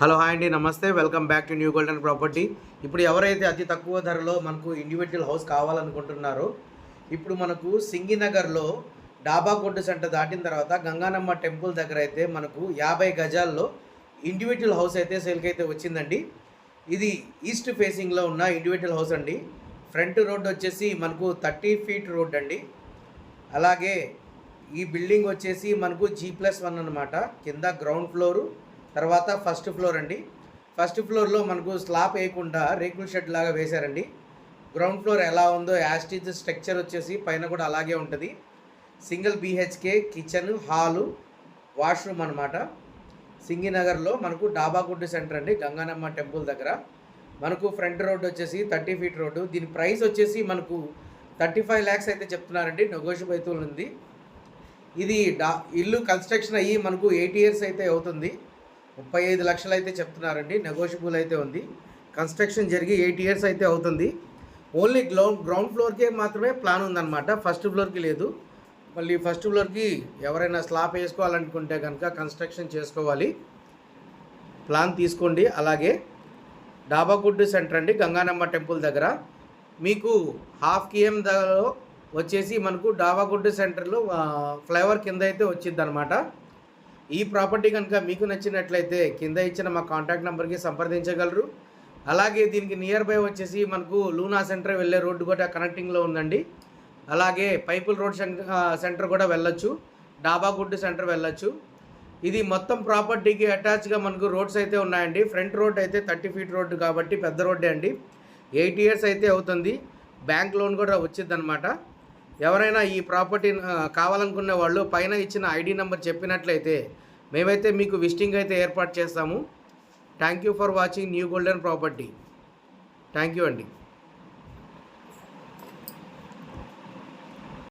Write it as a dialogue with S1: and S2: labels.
S1: Hello hi అండి నమస్తే. Welcome back to new golden property. ఇప్పుడు ఎవరైతే అతి తక్కువ ధరలో మనకు ఇండివిజువల్ హౌస్ కావాలనుకుంటున్నారో ఇప్పుడు మనకు సింగినగర్లో డాబా కొట్టు సెంటర్ దాటిన తర్వాత గంగానమ్మ టెంపుల్ దగ్గర అయితే మనకు యాభై గజాల్లో ఇండివిజువల్ హౌస్ అయితే సేల్కి అయితే వచ్చిందండి. ఇది ఈస్ట్ ఫేసింగ్లో ఉన్న ఇండివిజువల్ హౌస్ అండి. ఫ్రంట్ రోడ్ వచ్చేసి మనకు థర్టీ ఫీట్ రోడ్ అండి. అలాగే ఈ బిల్డింగ్ వచ్చేసి మనకు జీ ప్లస్ వన్ అనమాట కింద గ్రౌండ్ ఫ్లోరు తర్వాత ఫస్ట్ ఫ్లోర్ అండి. ఫస్ట్ ఫ్లోర్లో మనకు స్లాబ్ వేయకుండా రేకుల షెడ్ లాగా వేశారండి. గ్రౌండ్ ఫ్లోర్ ఎలా ఉందో యాస్టిజ్ స్ట్రక్చర్ వచ్చేసి పైన కూడా అలాగే ఉంటుంది. Single BHK kitchen hall washroom అనమాట సింగినగర్లో మనకు డాబాగుడ్డు సెంటర్ అండి గంగానమ్మ టెంపుల్ దగ్గర. మనకు ఫ్రంట్ రోడ్ వచ్చేసి థర్టీ ఫీట్ రోడ్డు దీని ప్రైస్ వచ్చేసి మనకు థర్టీ ఫైవ్ ల్యాక్స్ అయితే చెప్తున్నారండి నెగోషియబుల్ అయితే ఉంది. ఇది డా ఇల్లు కన్స్ట్రక్షన్ అయ్యి మనకు ఎయిట్ ఇయర్స్ అయితే అవుతుంది. ముప్పై ఐదు లక్షలు అయితే చెప్తున్నారండి. నెగోషియబుల్ అయితే ఉంది. కన్స్ట్రక్షన్ జరిగి ఎయిట్ ఇయర్స్ అయితే అవుతుంది. ఓన్లీ గ్రౌండ్ గ్రౌండ్ ఫ్లోర్కే మాత్రమే ప్లాన్ ఉందన్నమాట. ఫస్ట్ ఫ్లోర్కి లేదు. మళ్ళీ ఫస్ట్ ఫ్లోర్కి ఎవరైనా స్లాబ్ వేసుకోవాలనుకుంటే కనుక కన్స్ట్రక్షన్ చేసుకోవాలి. ప్లాన్ తీసుకోండి. అలాగే డాబాగుడ్డు సెంటర్ అండి గంగానమ్మ టెంపుల్ దగ్గర. మీకు హాఫ్ కేఎం దగ్గర వచ్చేసి మనకు డాబాగుడ్డు సెంటర్లో ఫ్లైఓవర్ కింద అయితే వచ్చిందనమాట ఈ ప్రాపర్టీ కనుక మీకు నచ్చినట్లయితే కింద ఇచ్చిన మా కాంటాక్ట్ నెంబర్కి సంప్రదించగలరు. అలాగే దీనికి నియర్ బై వచ్చేసి మనకు లూనా సెంటర్ వెళ్ళే రోడ్డు కూడా కనెక్టింగ్లో ఉందండి. అలాగే పైపుల్ రోడ్ సెంటర్ సెంటర్ కూడా వెళ్ళొచ్చు. డాబా గుడ్డు సెంటర్ వెళ్ళొచ్చు. ఇది మొత్తం ప్రాపర్టీకి అటాచ్గా మనకు రోడ్స్ అయితే ఉన్నాయండి. ఫ్రంట్ రోడ్ అయితే థర్టీ ఫీట్ రోడ్డు కాబట్టి పెద్ద రోడ్డే అండి. ఎయిట్ ఇయర్స్ అయితే అవుతుంది. బ్యాంక్ లోన్ కూడా వచ్చిందనమాట ఎవరైనా ఈ ప్రాపర్టీ కావాలనుకునే వాళ్ళు పైన ఇచ్చిన ఐడి నెంబర్ చెప్పినట్లయితే మేమైతే మీకు విజిటింగ్ అయితే ఏర్పాటు చేస్తాము. Thank you for watching new golden property. Thank you అండి.